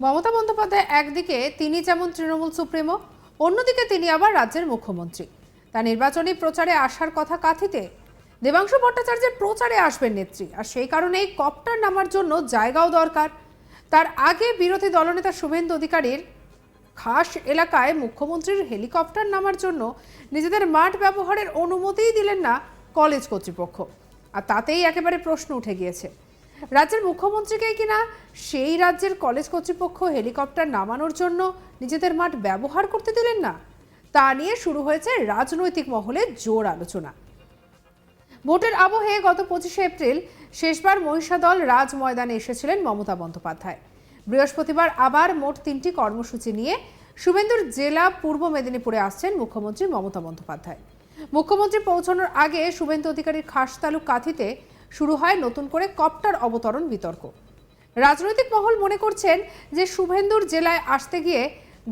মমতা বন্দ্যোপাধ্যায় একদিকে, তিনি যেমন তৃণমূল সুপ্রিমো, অন্যদিকে তিনি আবার রাজ্যের মুখ্যমন্ত্রী। তার নির্বাচনী প্রচারে আসার কথা কাথিতে দেবাংশু ভট্টাচার্যের প্রচারে আসবেন নেত্রী। আর সেই কারণেই কপ্টার নামার জন্য জায়গাও দরকার। তার আগে বিরোধী দলনেতা শুভেন্দু অধিকারীর খাস এলাকায় মুখ্যমন্ত্রীর হেলিকপ্টার নামার জন্য নিজেদের মাঠ ব্যবহারের অনুমতিই দিলেন না কলেজ কর্তৃপক্ষ। আর তাতেই একেবারে প্রশ্ন উঠে গিয়েছে। রাজ্যের মুখ্যমন্ত্রীকেই কিনা সেই রাজ্যের কলেজ কর্তৃপক্ষ হেলিকপ্টার নামানোর জন্য নিজেদের মাঠ ব্যবহার করতে দিলেন না, তা নিয়ে শুরু হয়েছে রাজনৈতিক মহলে জোর আলোচনা। ভোটের আবহে গত পঁচিশে এপ্রিল শেষবার মহিষাদল রাজ ময়দানে এসেছিলেন মমতা বন্দ্যোপাধ্যায়। বৃহস্পতিবার আবার মোট তিনটি কর্মসূচি নিয়ে শুভেন্দুর জেলা পূর্ব মেদিনীপুরে আসছেন মুখ্যমন্ত্রী মমতা বন্দ্যোপাধ্যায়। মুখ্যমন্ত্রী পৌঁছানোর আগে শুভেন্দু অধিকারীর খাস তালুক কাথিতে শুরু হয় নতুন করে কপ্টার অবতরণ বিতর্ক। রাজনৈতিক মহল মনে করছেন যে শুভেন্দুর জেলায় আসতে গিয়ে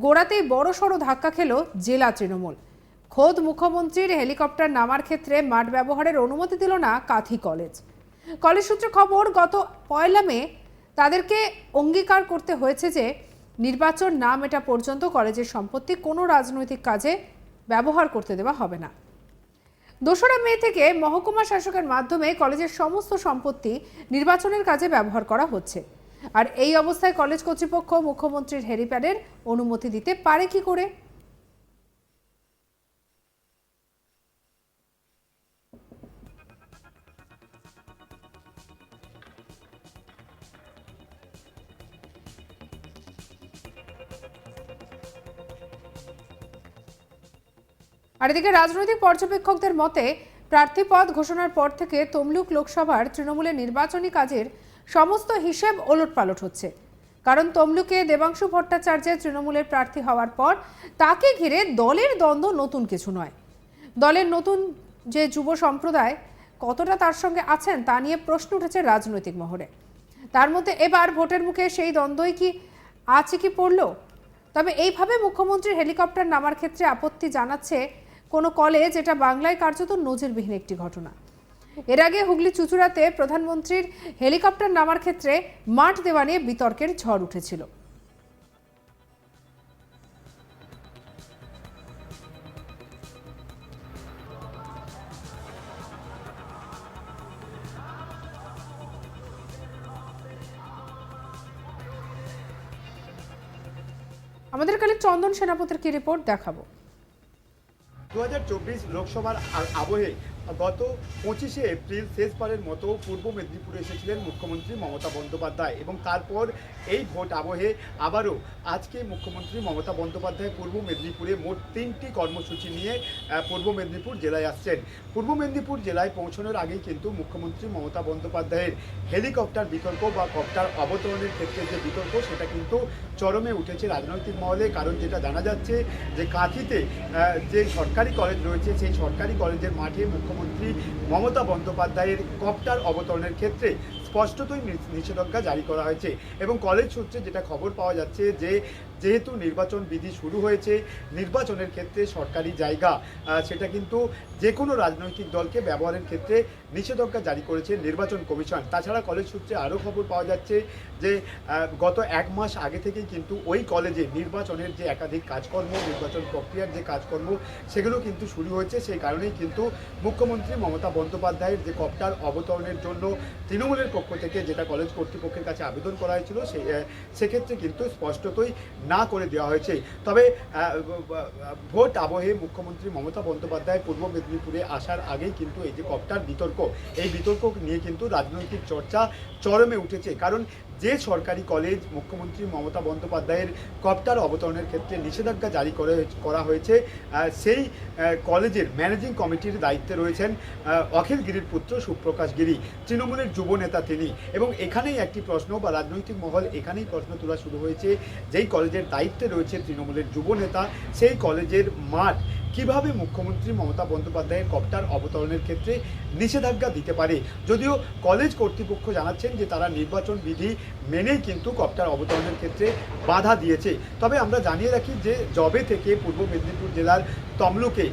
গোড়াতেই বড় সড়ো ধাক্কা খেল জেলা তৃণমূল। খোদ মুখ্যমন্ত্রীর হেলিকপ্টার নামার ক্ষেত্রে মাঠ ব্যবহারের অনুমতি দিল না কাথি কলেজ। কলেজ সূত্রে খবর, গত পয়লা মে তাদেরকে অঙ্গীকার করতে হয়েছে যে নির্বাচন না মেটা পর্যন্ত কলেজের সম্পত্তি কোনো রাজনৈতিক কাজে ব্যবহার করতে দেওয়া হবে না। দোসরা মে থেকে মহকুমা শাসকের মাধ্যমে কলেজের সমস্ত সম্পত্তি নির্বাচনের কাজে ব্যবহার করা হচ্ছে। আর এই অবস্থায় কলেজ কর্তৃপক্ষ মুখ্যমন্ত্রীর হেলিপ্যাডের অনুমতি দিতে পারে কি করে? আর এদিকে রাজনৈতিক পর্যবেক্ষকদের মতে প্রার্থী পদ ঘোষণার পর থেকে তমলুক লোকসভার তৃণমূলের নির্বাচনী কাজের সমস্ত হিসেব ওলটপালট হচ্ছে। কারণ তমলুকে দেবাংশু ভট্টাচার্যের তৃণমূলের প্রার্থী হওয়ার পর তাকে ঘিরে দলের দ্বন্দ্ব নতুন কিছু নয়। দলের নতুন যে যুব সম্প্রদায় কতটা তার সঙ্গে আছেন তা নিয়ে প্রশ্ন উঠেছে রাজনৈতিক মহলে তার মধ্যে এবার ভোটের মুখে সেই দ্বন্দ্বই কি আছে কি পড়ল? তবে এইভাবে মুখ্যমন্ত্রীর হেলিকপ্টার নামার ক্ষেত্রে আপত্তি জানাচ্ছে কোনো কলেজ এটা বাংলায় কার্যত নজিরবিহীন একটি ঘটনা। এর আগে হুগলি চুচুড়াতে প্রধানমন্ত্রীর হেলিকপ্টার নামার ক্ষেত্রে মাঠ দেওয়া নিয়ে বিতর্কের ঝড় উঠেছিল। আমাদের কালে চন্দন সেনাপতির কি রিপোর্ট দেখাবো? দু হাজার চব্বিশ লোকসভার আবহে গত পঁচিশে এপ্রিল শেষবারের মতো পূর্ব মেদিনীপুরে এসেছিলেন মুখ্যমন্ত্রী মমতা বন্দ্যোপাধ্যায় এবং তারপর এই ভোট আবহে আবারও আজকে মুখ্যমন্ত্রী মমতা বন্দ্যোপাধ্যায় পূর্ব মেদিনীপুরে মোট তিনটি কর্মসূচি নিয়ে পূর্ব মেদিনীপুর জেলায় আসছেন। পূর্ব মেদিনীপুর জেলায় পৌঁছানোর আগেই কিন্তু মুখ্যমন্ত্রী মমতা বন্দ্যোপাধ্যায়ের হেলিকপ্টার বিতর্ক বা কপ্টার অবতরণের ক্ষেত্রে যে বিতর্ক সেটা কিন্তু চরমে উঠেছে রাজনৈতিক মহলে। কারণ যেটা জানা যাচ্ছে যে কাঁথিতে যে সরকারি কলেজ রয়েছে, সেই সরকারি কলেজের মাঠে মুখ্যমন্ত্রী মমতা বন্দ্যোপাধ্যায়ের কপ্টার অবতরণের ক্ষেত্রে স্পষ্টতই নিষেধাজ্ঞা জারি করা হয়েছে। এবং কলেজ সূত্রে যেটা খবর পাওয়া যাচ্ছে যে যেহেতু নির্বাচন বিধি শুরু হয়েছে, নির্বাচনের ক্ষেত্রে সরকারি জায়গা সেটা কিন্তু যে কোনো রাজনৈতিক দলকে ব্যবহারের ক্ষেত্রে নিষেধাজ্ঞা জারি করেছে নির্বাচন কমিশন। তাছাড়া কলেজ সূত্রে আরও খবর পাওয়া যাচ্ছে যে গত এক মাস আগে থেকেই কিন্তু ওই কলেজে নির্বাচনের যে একাধিক কাজকর্ম, নির্বাচন প্রক্রিয়ার যে কাজকর্ম, সেগুলো কিন্তু শুরু হয়েছে। সেই কারণেই কিন্তু মুখ্যমন্ত্রী মমতা বন্দ্যোপাধ্যায়ের যে কপ্টার অবতরণের জন্য তৃণমূলের পক্ষ থেকে যেটা কলেজ কর্তৃপক্ষের কাছে আবেদন করা হয়েছিল সেক্ষেত্রে কিন্তু স্পষ্টতই না করে দেওয়া হয়েছে। তবে ভোট আবহে মুখ্যমন্ত্রী মমতা বন্দ্যোপাধ্যায় পূর্ব মেদিনীপুরে আসার আগেই কিন্তু এই যে কপ্টার বিতর্ক, এই বিতর্ক নিয়ে কিন্তু রাজনৈতিক চর্চা চরমে উঠেছে। কারণ যে সরকারি কলেজ মুখ্যমন্ত্রী মমতা বন্দ্যোপাধ্যায়ের কপ্টার অবতরণের ক্ষেত্রে নিষেধাজ্ঞা জারি করে করা হয়েছে সেই কলেজের ম্যানেজিং কমিটির দায়িত্বে রয়েছেন অখিল গিরির পুত্র সুপ্রকাশ গিরি, তৃণমূলের যুব নেতা তিনি। এবং এখানেই একটি প্রশ্ন বা রাজনৈতিক মহল এখানেই প্রশ্ন তোলা শুরু হয়েছে, যেই কলেজের দায়িত্বে রয়েছে তৃণমূলের যুব নেতা, সেই কলেজের মাঠ কীভাবে মুখ্যমন্ত্রী মমতা বন্দ্যোপাধ্যায়ের কপ্টার অবতরণের ক্ষেত্রে নিষেধাজ্ঞা দিতে পারে? যদিও কলেজ কর্তৃপক্ষ জানাচ্ছেন যে তারা নির্বাচন বিধি মেনেই কিন্তু কপ্টার অবতরণের ক্ষেত্রে বাধা দিয়েছে। তবে আমরা জানিয়ে রাখি যে জবে থেকে পূর্ব মেদিনীপুর জেলার তমলুকে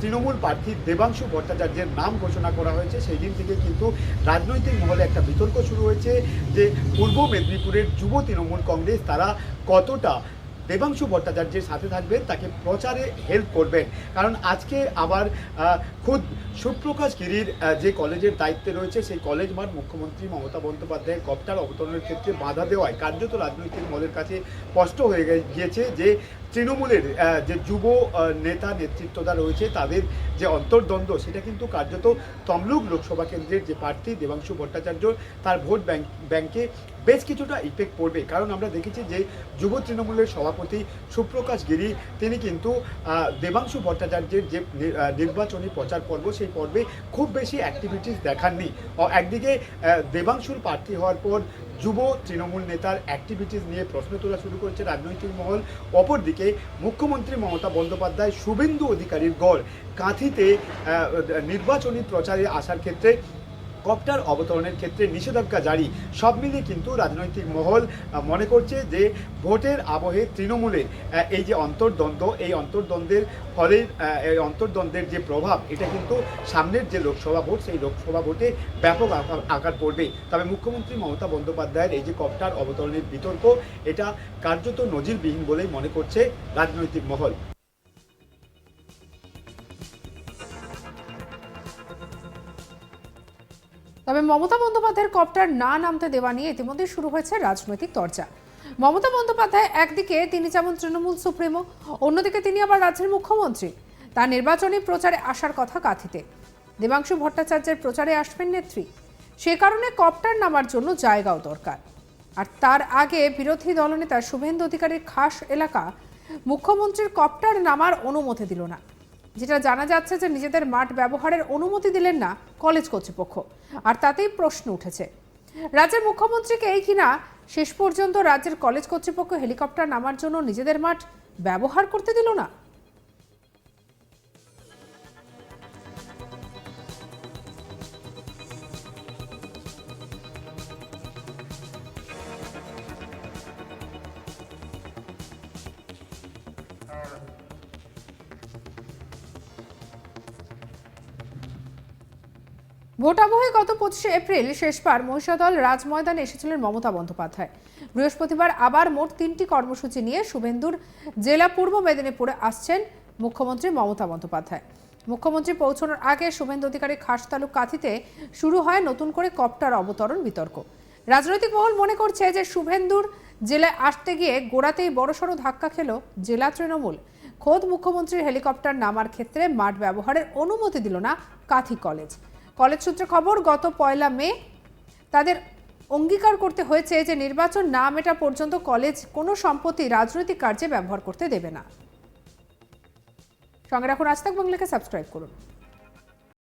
তৃণমূল প্রার্থী দেবাংশু ভট্টাচার্যের নাম ঘোষণা করা হয়েছে। সেই দিন থেকে কিন্তু রাজনৈতিক মহলে একটা বিতর্ক শুরু হয়েছে যে পূর্ব মেদিনীপুরের যুব তৃণমূল কংগ্রেস তারা কতটা দেবাংশু ভট্টাচার্যের সাথে থাকবেন, তাকে প্রচারে হেল্প করবেন। কারণ আজকে আবার খুদ সুপ্রকাশ গিরির যে কলেজের দায়িত্বে রয়েছে, সেই কলেজ মাঠ মুখ্যমন্ত্রী মমতা বন্দ্যোপাধ্যায়ের কপ্টার অবতরণের ক্ষেত্রে বাধা দেওয়ায় কার্যত রাজনৈতিক মহলের কাছে স্পষ্ট হয়ে গিয়েছে যে তৃণমূলের যে যুব নেতা নেতৃত্বদা রয়েছে, তাদের যে অন্তর্দ্বন্দ্ব, সেটা কিন্তু কার্যত তমলুক লোকসভা কেন্দ্রের যে প্রার্থী দেবাংশু ভট্টাচার্য, তার ভোট ব্যাংক, ব্যাংকে বেশ কিছুটা ইফেক্ট পড়বে। কারণ আমরা দেখেছি যে যুব তৃণমূলের সভাপতি সুপ্রকাশ গিরি, তিনি কিন্তু দেবাংশু ভট্টাচার্যের যে নির্বাচনী প্রচার পর্ব, সেই পর্বে খুব বেশি অ্যাক্টিভিটিস দেখাননি। একদিকে দেবাংশুর প্রার্থী হওয়ার পর যুব তৃণমূল নেতার অ্যাক্টিভিটিস নিয়ে প্রশ্ন তোলা শুরু করেছে রাজনৈতিক মহল। অপরদিকে, মুখ্যমন্ত্রী মমতা বন্দ্যোপাধ্যায় শুভেন্দু অধিকারীর গড় কাঁথিতে নির্বাচনী প্রচারে আসার ক্ষেত্রে কপ্টার অবতরণের ক্ষেত্রে নিষেধাজ্ঞা জারি। সব মিলিয়ে কিন্তু রাজনৈতিক মহল মনে করছে যে ভোটের আবহে তৃণমূলের আহ, এই যে অন্তর্দ্বন্দ্ব এই অন্তর্দ্বন্দ্বের ফলে এই অন্তর্দ্বন্দ্বের যে প্রভাব এটা কিন্তু সামনের যে লোকসভা ভোট সেই লোকসভা ভোটে ব্যাপক আকার পড়বে। তবে মুখ্যমন্ত্রী মমতা বন্দ্যোপাধ্যায়ের এই যে কপ্টার অবতরণের বিতর্ক এটা কার্যত নজিরবিহীন বলেই মনে করছে রাজনৈতিক মহল। তবে মমতা বন্দ্যোপাধ্যায়ের কপ্টার না নামতে দেওয়া নিয়ে ইতিমধ্যে শুরু হয়েছে রাজনৈতিক চর্চা মমতা বন্দ্যোপাধ্যায় একদিকে তিনি যেমন তৃণমূল সুপ্রিমো, অন্যদিকে তিনি আবার রাজ্যের মুখ্যমন্ত্রী। তার নির্বাচনী প্রচারে আসার কথা কাথিতে। দেবাংশু ভট্টাচার্যের প্রচারে আসবেন নেত্রী। সে কারণে কপ্টার নামার জন্য জায়গাও দরকার। আর তার আগে বিরোধী দলনেতা শুভেন্দু অধিকারীর খাস এলাকা মুখ্যমন্ত্রীর কপ্টার নামার অনুমতি দিল না। যেটা জানা যাচ্ছে যে নিজেদের মাঠ ব্যবহারের অনুমতি দিলেন না কলেজ কর্তৃপক্ষ। আর তাতেই প্রশ্ন উঠেছে। রাজ্যের মুখ্যমন্ত্রীকে এই কিনা শেষ পর্যন্ত রাজ্যের কলেজ কর্তৃপক্ষ হেলিকপ্টার নামার জন্য নিজেদের মাঠ ব্যবহার করতে দিল না? ভোটাবহে গত পঁচিশে এপ্রিল শেষবার মহিষাদল রাজ ময়দানে এসেছিলেন মমতা বন্দ্যোপাধ্যায়। বৃহস্পতিবার আবার মোট তিনটি কর্মসূচি নিয়ে শুভেন্দুর জেলা পূর্ব মেদিনীপুরে আসছেন মুখ্যমন্ত্রী মমতা বন্দ্যোপাধ্যায়। মুখ্যমন্ত্রী পৌঁছানোর আগে শুভেন্দু অধিকারী খাস তালুক কাথিতে শুরু হয় নতুন করে কপ্টার অবতরণ বিতর্ক। রাজনৈতিক মহল মনে করছে যে শুভেন্দুর জেলায় আসতে গিয়ে গোড়াতেই বড়সড় ধাক্কা খেল জেলা তৃণমূল। খোদ মুখ্যমন্ত্রীর হেলিকপ্টার নামার ক্ষেত্রে মাঠ ব্যবহারের অনুমতি দিল না কাথি কলেজ। কলেজ সূত্রে খবর, গত পয়লা মে তাদের অঙ্গীকার করতে হয়েছে যে নির্বাচন না মেটা পর্যন্ত কলেজ কোনো সম্পত্তি রাজনৈতিক কার্যে ব্যবহার করতে দেবে না। সঙ্গে রাখুন, আজ তাক বাংলাকে সাবস্ক্রাইব করুন।